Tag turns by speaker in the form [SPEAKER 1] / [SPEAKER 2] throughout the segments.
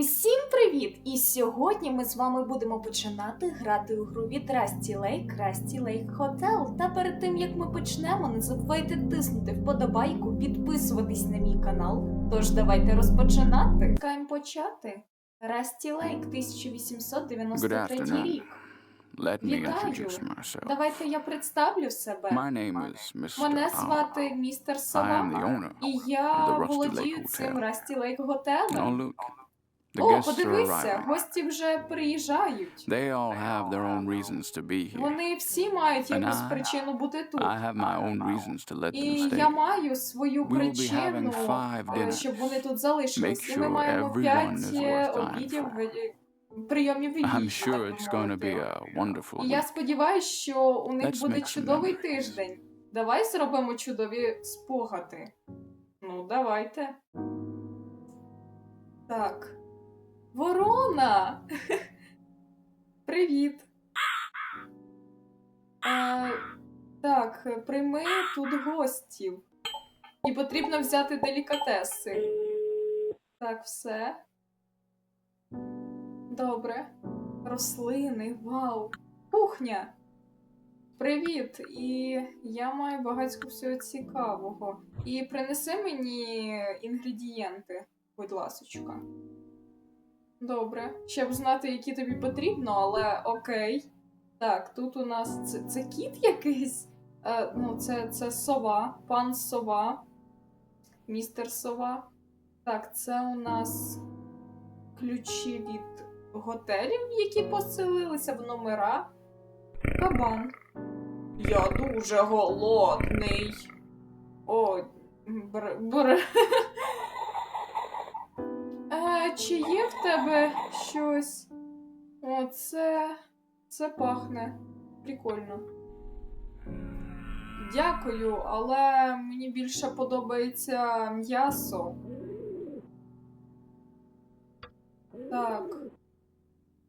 [SPEAKER 1] Усім привіт! І сьогодні ми з вами будемо починати грати у гру від Rusty Lake Rusty Lake Hotel. Та перед тим як ми почнемо, не забувайте тиснути вподобайку, підписуватись на мій канал. Тож давайте розпочинати. Чекаємо почати. Rusty Lake 1893
[SPEAKER 2] afternoon.
[SPEAKER 1] рік.
[SPEAKER 2] Let me
[SPEAKER 1] Вітаю.
[SPEAKER 2] introduce myself.
[SPEAKER 1] Давайте я представлю себе.
[SPEAKER 2] My name is Mr.
[SPEAKER 1] Мене звати містер
[SPEAKER 2] I am the
[SPEAKER 1] Сова.
[SPEAKER 2] owner.
[SPEAKER 1] І
[SPEAKER 2] of
[SPEAKER 1] я
[SPEAKER 2] the Rusty
[SPEAKER 1] володію
[SPEAKER 2] Lake
[SPEAKER 1] цим
[SPEAKER 2] Hotel.
[SPEAKER 1] Rusty Lake готелем.
[SPEAKER 2] Now look,
[SPEAKER 1] О,
[SPEAKER 2] guests
[SPEAKER 1] подивися, гості вже приїжджають.
[SPEAKER 2] They all have their own reasons to be here.
[SPEAKER 1] Вони всі мають якусь причину бути тут.
[SPEAKER 2] I have my own reasons to let
[SPEAKER 1] І я маю свою
[SPEAKER 2] We will be
[SPEAKER 1] причину,
[SPEAKER 2] having five
[SPEAKER 1] е,
[SPEAKER 2] dinners.
[SPEAKER 1] щоб вони тут залишились.
[SPEAKER 2] Make
[SPEAKER 1] І ми маємо п'ять
[SPEAKER 2] is
[SPEAKER 1] е, обідів, е, прийомів.
[SPEAKER 2] I'm sure it's going to be a wonderful
[SPEAKER 1] І я сподіваюся, що у них
[SPEAKER 2] Let's
[SPEAKER 1] буде чудовий тиждень. Давай зробимо чудові спогади. Ну, давайте. Так. Ворона! Привіт. Е, так, прийми тут гостів. І потрібно взяти делікатеси. Так, все. Добре. Рослини, вау. Кухня. Привіт! І я маю багатько всього цікавого. І принеси мені інгредієнти, будь ласочка. Добре. Щоб знати, які тобі потрібно, але окей. Так, тут у нас це, це кіт якийсь. Е, ну, це, це сова, пан сова, містер сова. Так, це у нас ключі від готелів, які поселилися в номера. Кабан. Я дуже голодний. О, бр... бр... Е, чи є в тебе щось? О, це. Це пахне. Прикольно. Дякую, але мені більше подобається м'ясо. Так.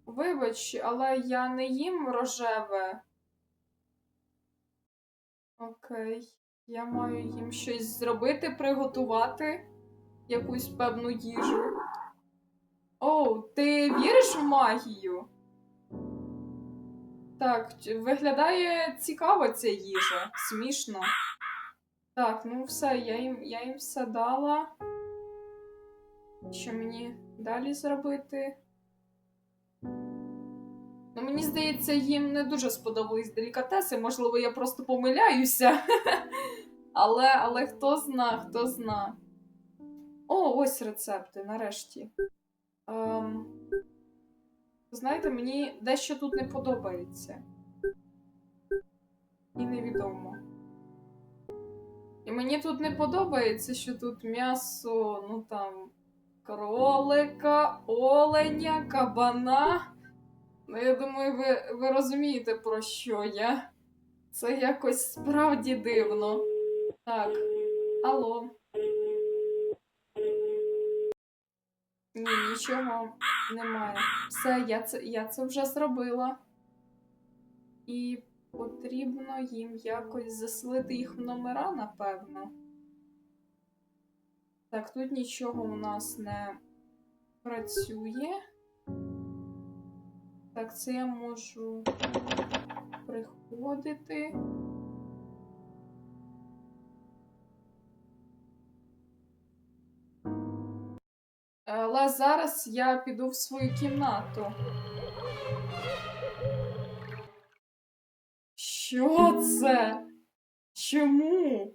[SPEAKER 1] Вибач, але я не їм рожеве. Окей. Я маю їм щось зробити, приготувати якусь певну їжу. Оу, ти віриш в магію? Так, виглядає цікаво ця їжа. Смішно. Так, ну все, я їм, я їм все дала. Що мені далі зробити? Ну, мені здається, їм не дуже сподобались делікатеси. Можливо, я просто помиляюся. але, але хто зна, хто зна. О, ось рецепти, нарешті. Ем... Знаєте, мені дещо тут не подобається. І невідомо. І мені тут не подобається, що тут м'ясо, ну там, кролика, оленя, кабана. Ну, я думаю, ви, ви розумієте, про що я. Це якось справді дивно. Так, алло. Ні, нічого немає. Все, я це, я це вже зробила. І потрібно їм якось заселити їх в номера, напевно. Так, тут нічого у нас не працює. Так, це я можу приходити. Але зараз я піду в свою кімнату. Що це? Чому?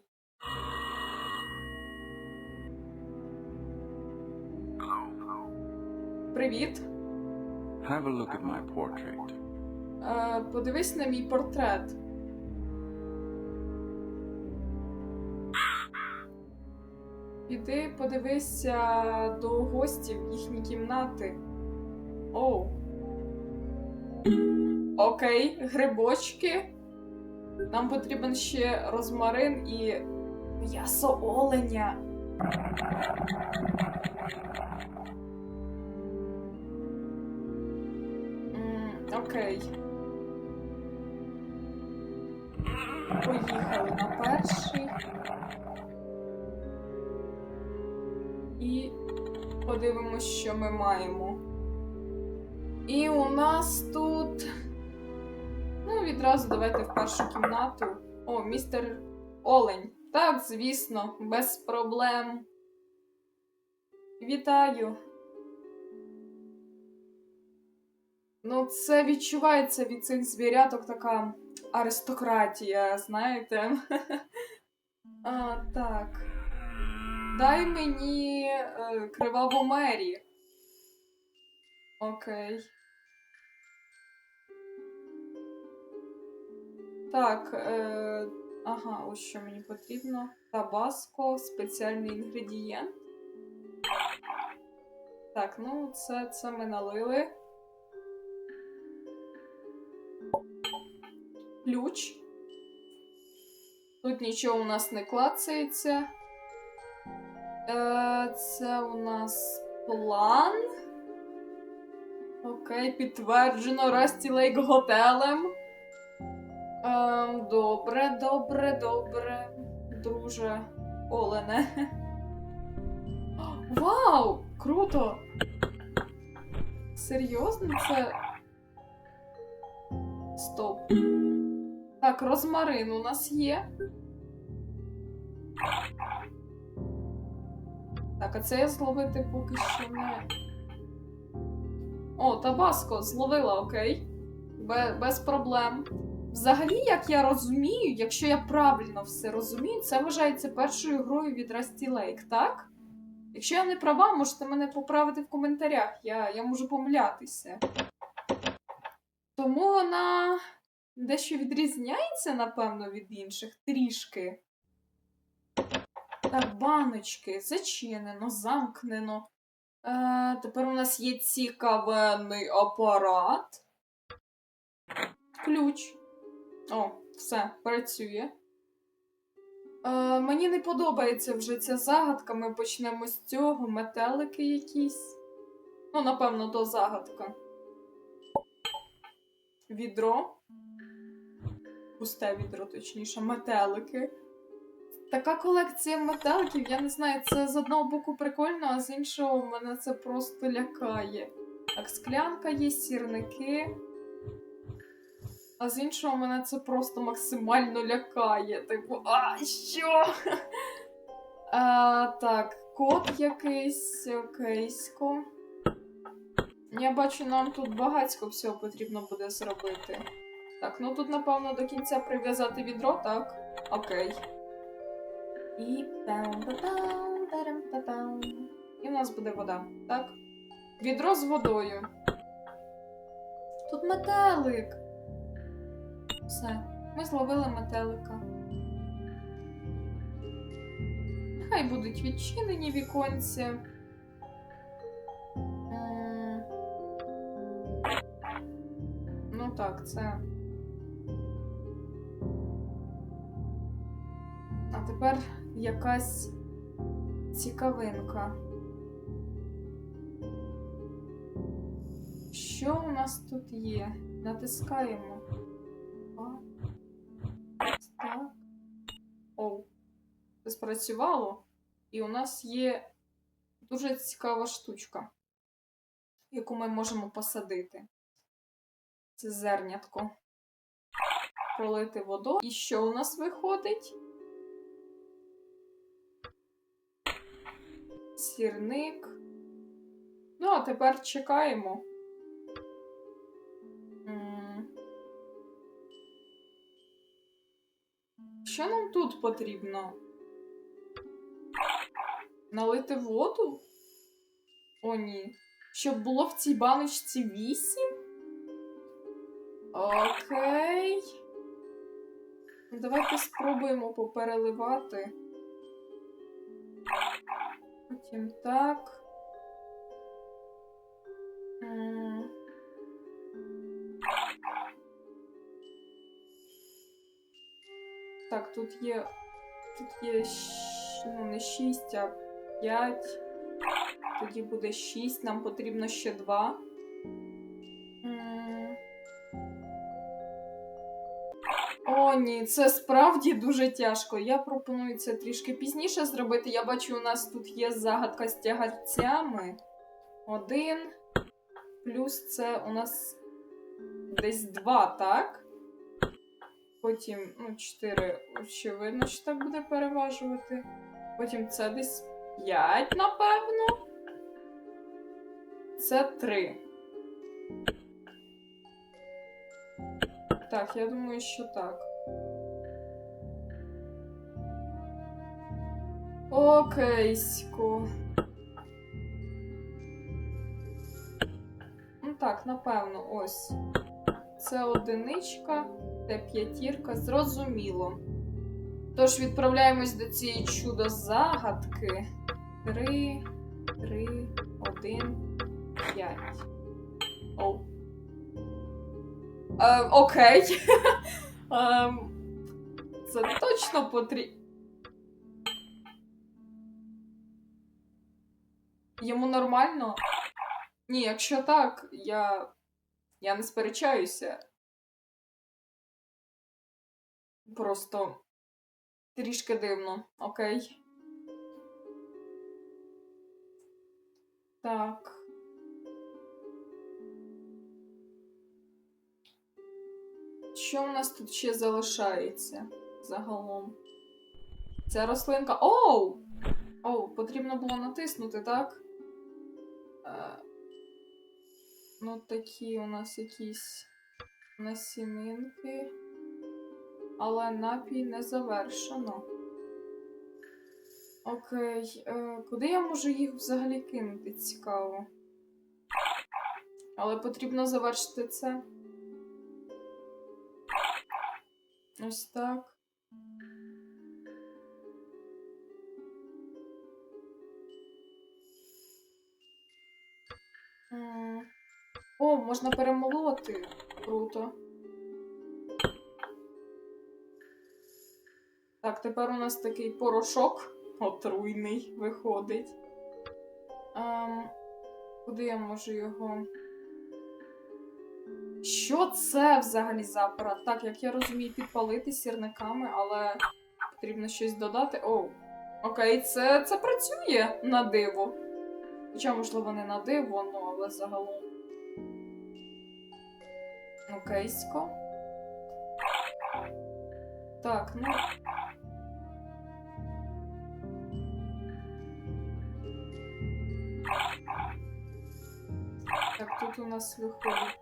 [SPEAKER 1] Привіт.
[SPEAKER 2] Have a look at my portrait.
[SPEAKER 1] Е, подивись на мій портрет. Піди подивися до гостів їхні кімнати. Оу. Окей, грибочки. Нам потрібен ще розмарин і м'ясо оленя. Окей. Поїхали на перший. Подивимось, що ми маємо. І у нас тут. Ну, відразу давайте в першу кімнату. О, містер Олень. Так, звісно, без проблем. Вітаю. Ну, це відчувається від цих звіряток така аристократія, знаєте. а, так. Дай мені е, криваву мері. Окей. Так, е, ага, ось що мені потрібно. Табаско, спеціальний інгредієнт. Так, ну це, це ми налили. Ключ. Тут нічого у нас не клацається. Е, це у нас план. Окей, підтверджено Расті Лейк готелем. Ем, добре, добре, добре. Друже Олене. Вау! Круто! Серйозно це. Стоп. Так, розмарин у нас є. Так, а це я зловити поки що не. О, табаско, зловила, окей. Бе- без проблем. Взагалі, як я розумію, якщо я правильно все розумію, це вважається першою грою від Rusty Lake, так? Якщо я не права, можете мене поправити в коментарях. Я, я можу помилятися. Тому вона дещо відрізняється, напевно, від інших трішки. Так, баночки, зачинено, замкнено. Е, тепер у нас є цікавенний апарат. Ключ. О, все, працює. Е, мені не подобається вже ця загадка. Ми почнемо з цього. Метелики якісь. Ну, напевно, то загадка. Відро. Пусте відро, точніше, метелики. Така колекція метеликів, я не знаю, це з одного боку прикольно, а з іншого мене це просто лякає. Так, склянка є, сірники. А з іншого мене це просто максимально лякає. Типу, а що? А, так, код якийсь, окейсько. Я бачу, нам тут багатько всього потрібно буде зробити. Так, ну тут, напевно, до кінця прив'язати відро, так? Окей. І пам-па-пам, тарам-па-пам. І в нас буде вода, так? Відро з водою. Тут метелик. Все, ми зловили метелика. Нехай будуть відчинені віконці. Ну так, це. А тепер якась цікавинка. Що у нас тут є? Натискаємо. Так. Оу. Це спрацювало. І у нас є дуже цікава штучка, яку ми можемо посадити. Це зернятко. Пролити воду. І що у нас виходить? Сірник. Ну, а тепер чекаємо. Що нам тут потрібно? Налити воду? О, ні. Щоб було в цій баночці вісім? Окей. Ну, Давайте спробуємо попереливати. Потім так. Так, тут є. Тут є. Ну, не 6, а 5. Тоді буде 6. Нам потрібно ще 2. Ні, це справді дуже тяжко. Я пропоную це трішки пізніше зробити. Я бачу, у нас тут є загадка з тягарцями. Один. Плюс це у нас десь два, так? Потім, ну, 4, очевидно, що так буде переважувати. Потім це десь 5, напевно. Це 3. Так, я думаю, що так. Окейсько. Ну так, напевно, ось. Це одиничка, це п'ятірка, зрозуміло. Тож відправляємось до цієї чудо загадки. Три, три, один, п'ять. Оу. Е, окей. Ем, Це точно потрібно. Йому нормально? Ні, якщо так, я. Я не сперечаюся. Просто трішки дивно, окей. Так. Що у нас тут ще залишається загалом? Ця рослинка. Оу! Оу, потрібно було натиснути, так? Ну, такі у нас якісь насінинки. Але напій не завершено. Окей. Е, куди я можу їх взагалі кинути? Цікаво. Але потрібно завершити це. Ось так. О, можна перемолоти. Круто. Так, тепер у нас такий порошок отруйний виходить. Ем, куди я можу його? Що це взагалі за апарат? Так, як я розумію, підпалити сірниками, але потрібно щось додати. Оу. Окей, це, це працює на диво. Хоча, можливо, не на диво, ну, але загалом. Окейсько. Так, ну. Так, тут у нас виходить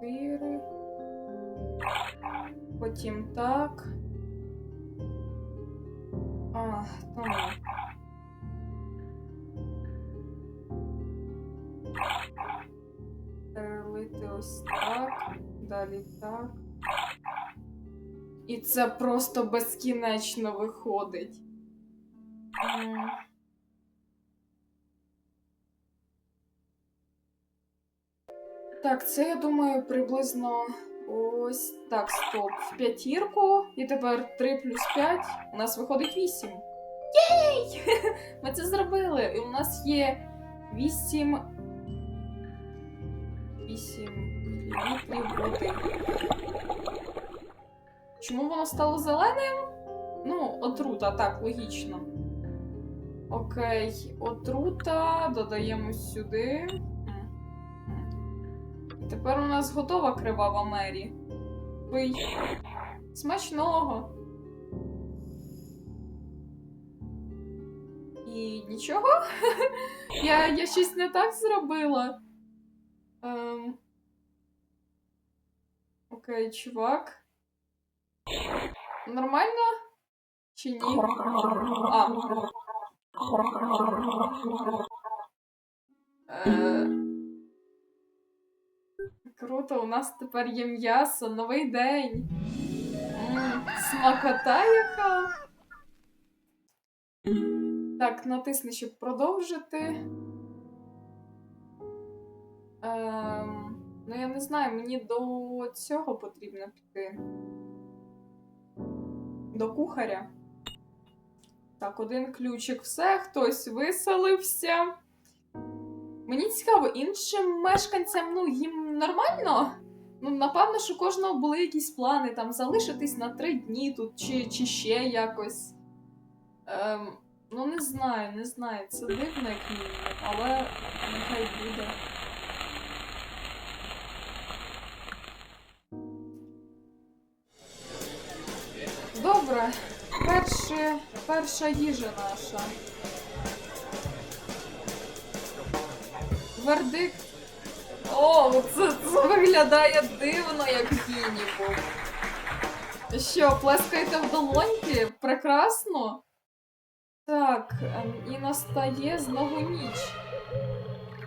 [SPEAKER 1] 4. Потім так. А, там. Перелити ось так. Далі так. І це просто безкінечно виходить. Так, це я думаю приблизно ось так, стоп. В п'ятірку. І тепер 3 плюс 5. У нас виходить 8. Єй! Ми це зробили. І у нас є 8. 8 мілілітрів води. Чому воно стало зеленим? Ну, отрута, так, логічно. Окей, отрута, додаємо сюди. Тепер у нас готова кривава Мері. Пий. Смачного. І нічого? я, я щось не так зробила. Окей, чувак. Нормально? Чи? А. Е... Круто, у нас тепер є м'ясо, новий день. М, смакота яка. Так, натисни, щоб продовжити. Ем, ну, я не знаю, мені до цього потрібно піти. До кухаря. Так, один ключик, все, хтось виселився. Мені цікаво, іншим мешканцям, ну, їм нормально? Ну, напевно, що у кожного були якісь плани там залишитись на три дні тут, чи, чи ще якось. Ем, Ну, не знаю, не знаю. Це дивно, як мінімум, але нехай буде. Добре, перше, перша їжа наша. Вердикт. О, це, це виглядає дивно, як Гінні Що, плескаєте в долоньки? Прекрасно. Так, ем, і настає знову ніч.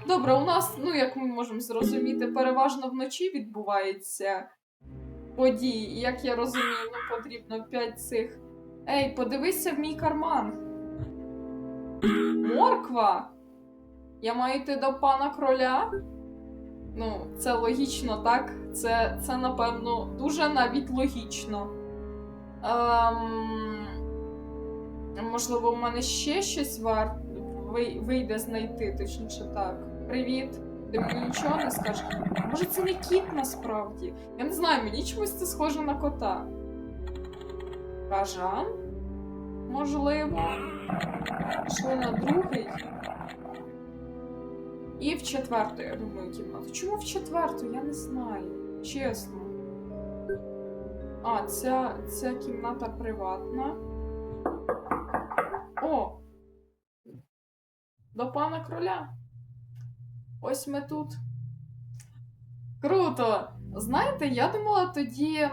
[SPEAKER 1] Добре, у нас, ну як ми можемо зрозуміти, переважно вночі відбуваються події. І як я розумію, потрібно 5 цих. Ей, подивися в мій карман. Морква! Я маю йти до пана кроля? Ну, це логічно, так? Це, це напевно, дуже навіть логічно. Ем... Можливо, у мене ще щось вар... вийде знайти, точніше так. Привіт. Ти нічого не скажеш? Може, це не кіт насправді? Я не знаю, мені чомусь це схоже на кота. Кажан? Можливо. Пішли на другий. І в четверту, я думаю, кімнату. Чому в четверту? Я не знаю. Чесно. А, ця, ця кімната приватна. О! До пана кроля. Ось ми тут. Круто! Знаєте, я думала тоді е,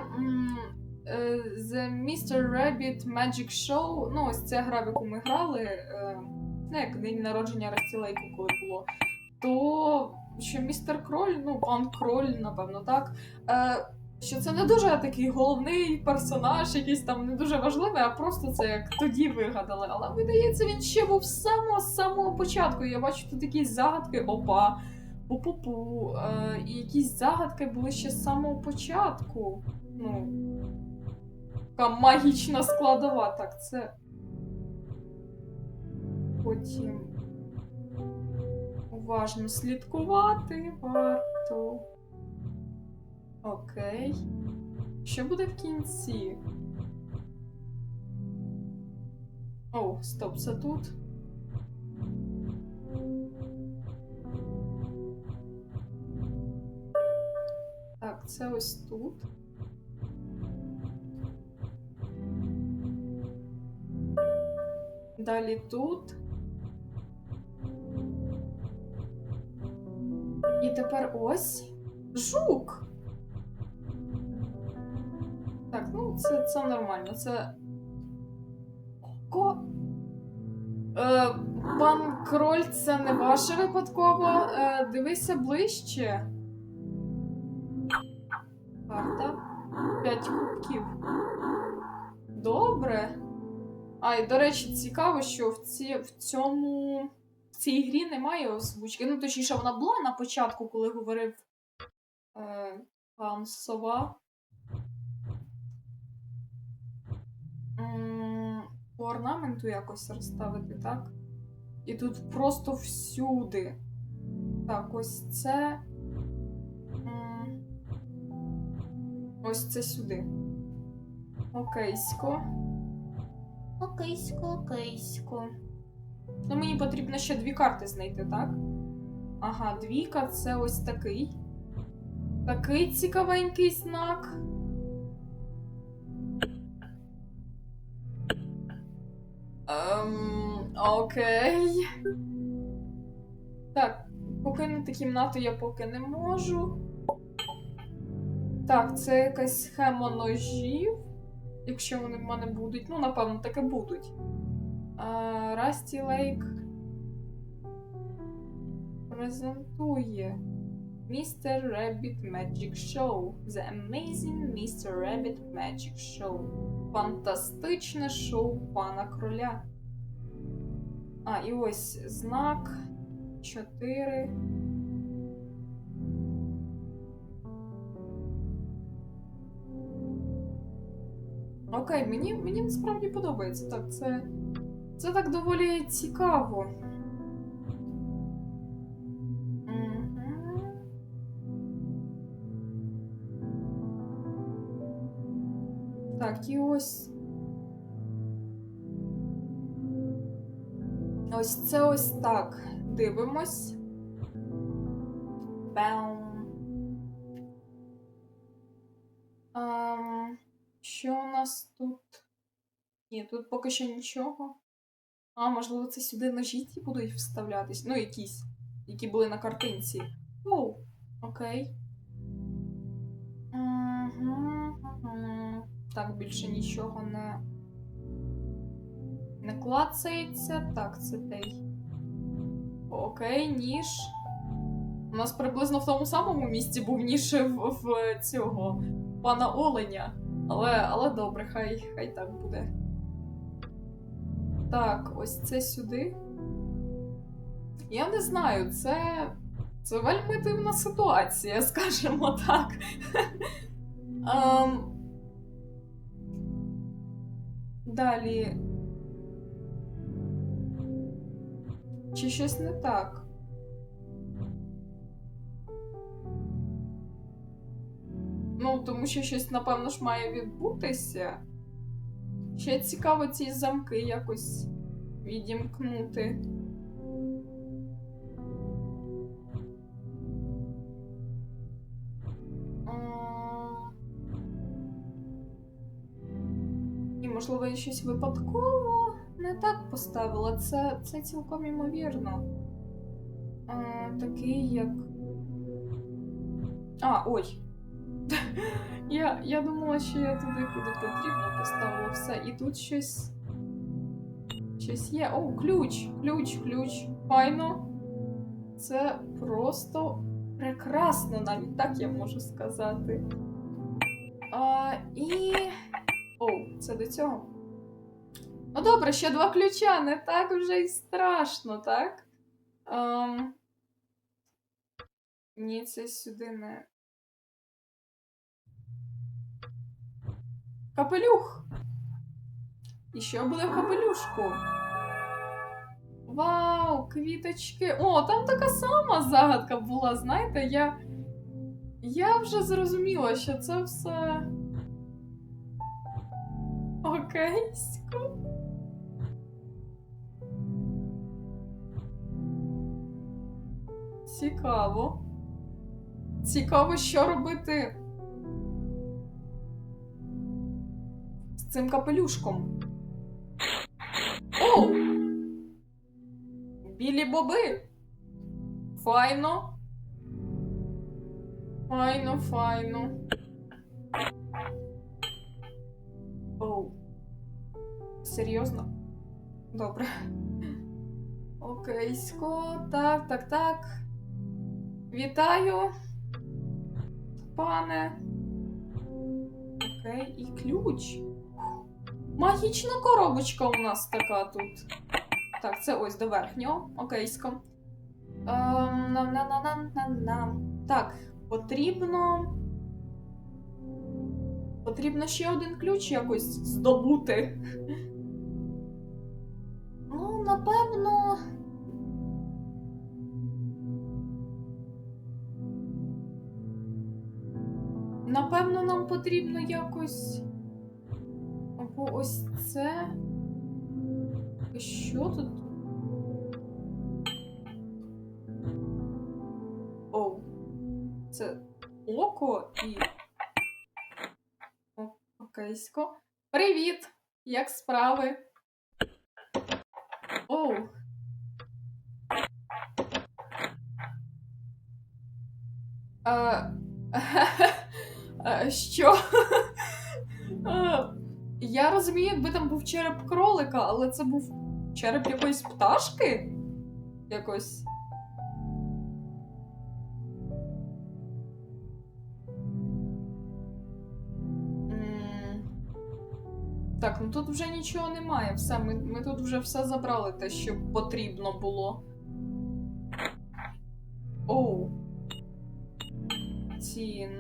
[SPEAKER 1] The Mr. Rabbit Magic Show. Ну, ось ця гра, в яку ми грали. Е, ну, як день народження Растілейку, коли було. То що містер Кроль, ну, пан Кроль, напевно, так. Що це не дуже такий головний персонаж, якийсь там не дуже важливий, а просто це як тоді вигадали. Але видається, він ще був з самого самого початку. Я бачу тут якісь загадки, опа, пу-пу-пу. Е, і якісь загадки були ще з самого початку. Ну. Така магічна складова. Так, це. Потім. Уважно слідкувати варто. Окей. Що буде в кінці? О, стоп, це тут. Так, це ось тут. Далі тут. І тепер ось жук. Це, це нормально. Це. Ко. Е, пан кроль, це не ваше випадково. Е, дивися ближче. Карта. П'ять кубків. Добре. А, і до речі, цікаво, що в, ці, в цьому. В цій грі немає озвучки. Ну, точніше, вона була на початку, коли говорив е, пан Сова. По орнаменту якось розставити, так? І тут просто всюди. Так, ось це. Ось це сюди. Окейсько. Окейсько, окейсько. Ну, мені потрібно ще дві карти знайти, так? Ага, двійка це ось такий. Такий цікавенький знак. Окей. Так, покинути кімнату я поки не можу. Так, це якась схема ножів. Якщо вони в мене будуть. Ну, напевно, таки будуть. Расті Лейк презентує Mr. Rabbit Magic Show. The Amazing Mr. Rabbit Magic Show. Фантастичне шоу пана кроля. А, і ось знак 4. Окей, мені, мені насправді подобається. Так, це. Це так доволі цікаво. Мгм. Так, і ось. Ось це ось так. Дивимось. Бам. Ем, що у нас тут? Ні, тут поки що нічого. А, можливо, це сюди ножі ті будуть вставлятись. Ну, якісь, які були на картинці. Оу, окей. Мгм, мгм. Так, більше нічого не. Не клацається. Так, це той. Окей, ніж. У нас приблизно в тому самому місці був ніж в, в цього пана Оленя. Але, але добре, хай, хай так буде. Так, ось це сюди. Я не знаю, це. Це вельми дивна ситуація, скажімо так. Ем, Далі. Чи щось не так? Ну, тому що щось, напевно ж, має відбутися. Ще цікаво ці замки якось відімкнути. І, можливо, щось випадково не так поставила. Це, це цілком імовірно. Е, такий як. А, ой. Я, я думала, що я туди, куди потрібно, поставила все. І тут щось. Щось є. О, ключ! Ключ, ключ. Файно. Це просто прекрасно, навіть так я можу сказати. А, і. О, це до цього. Ну добре, ще два ключа, не так вже й страшно, так? Ем... Ні, це сюди не. Капелюх! І що буде в капелюшку? Вау, квіточки. О, там така сама загадка була, знаєте, я. Я вже зрозуміла, що це все. Окейсько. Цікаво. Цікаво, що робити з цим капелюшком. О! Білі боби. Файно. Файно, файно. Оу. Серйозно? Добре. Окейсько. Так, так, так. Вітаю, пане. Окей, і ключ. Магічна коробочка у нас така тут. Так, це ось до верхнього. Окейсько. Ем, нам-нам-нам-нам-нам. Так, потрібно. Потрібно ще один ключ якось здобути. Ну, напевно. Напевно, нам потрібно якось. Або ось це. Що тут? Оу. Це око і. О, окейсько. Привіт! Як справи? Оу. Е, е, Що? Я розумію, якби там був череп кролика, але це був череп якоїсь пташки? Якось. Так, ну тут вже нічого немає. Все, ми, ми тут вже все забрали, те, що потрібно було.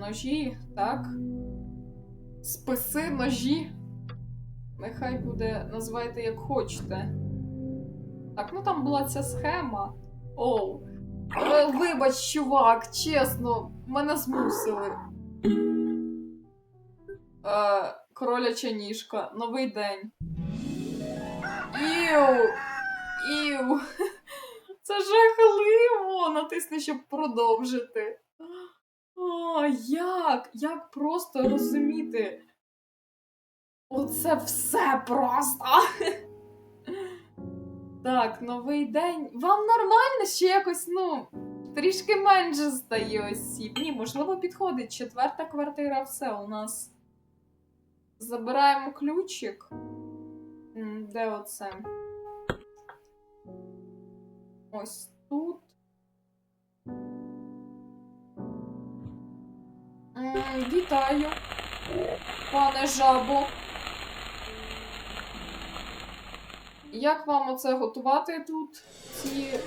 [SPEAKER 1] Ножі, так. Списи ножі. Нехай буде, називайте як хочете. Так, ну там була ця схема. Оу. Е, Вибач, чувак, чесно, мене змусили. Е, кроляча ніжка, новий день. Іу! Іу. Це жахливо. Натисни, щоб продовжити. Як? Як просто розуміти? Оце все просто. Так, новий день. Вам нормально ще якось, ну, трішки менше стає осіб. Ні, можливо, підходить. Четверта квартира, все у нас. Забираємо ключик. Де оце? Ось тут. Вітаю, пане жабо. Як вам оце готувати тут? Ці.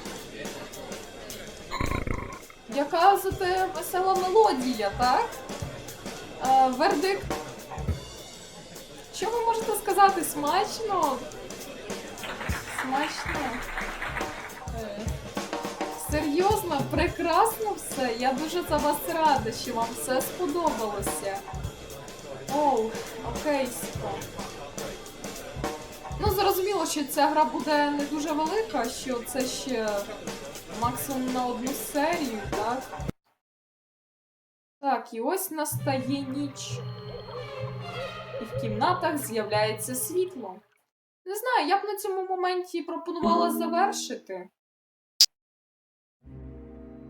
[SPEAKER 1] Яка зате весела мелодія, так? А, вердикт. Що ви можете сказати? Смачно? Смачно? Серйозно, прекрасно все. Я дуже за вас рада, що вам все сподобалося. Оу, окейсько. Ну, зрозуміло, що ця гра буде не дуже велика, що це ще максимум на одну серію, так? Так, і ось настає ніч. І в кімнатах з'являється світло. Не знаю, я б на цьому моменті пропонувала завершити.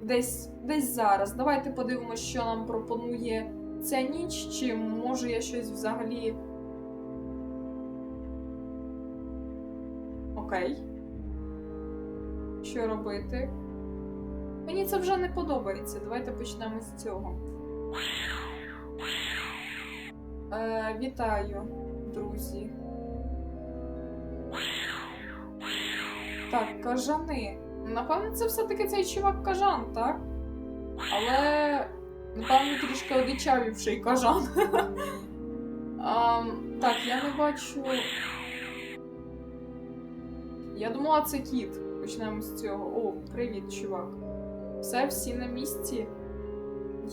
[SPEAKER 1] Десь, десь зараз. Давайте подивимося, що нам пропонує ця ніч, чи може я щось взагалі. Окей. Що робити? Мені це вже не подобається. Давайте почнемо з цього. Е, вітаю, друзі. Так, кажани. Напевно, це все-таки цей чувак кажан, так? Але. Напевно, трішки одичавівший кажан. Так, я не бачу. Я думала, це кіт. Почнемо з цього. О, привіт, чувак. Все, всі на місці.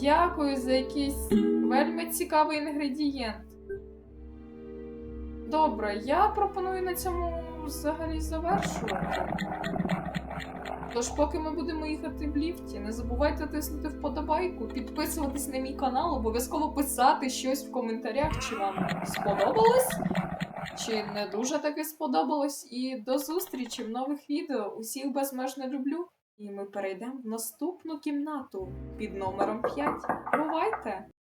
[SPEAKER 1] Дякую за якийсь вельми цікавий інгредієнт. Добре, я пропоную на цьому взагалі завершувати. Тож, поки ми будемо їхати в ліфті, не забувайте тиснути вподобайку, підписуватись на мій канал, обов'язково писати щось в коментарях, чи вам сподобалось, чи не дуже таки сподобалось. І до зустрічі в нових відео. Усіх безмежно люблю. І ми перейдемо в наступну кімнату під номером 5. Бувайте!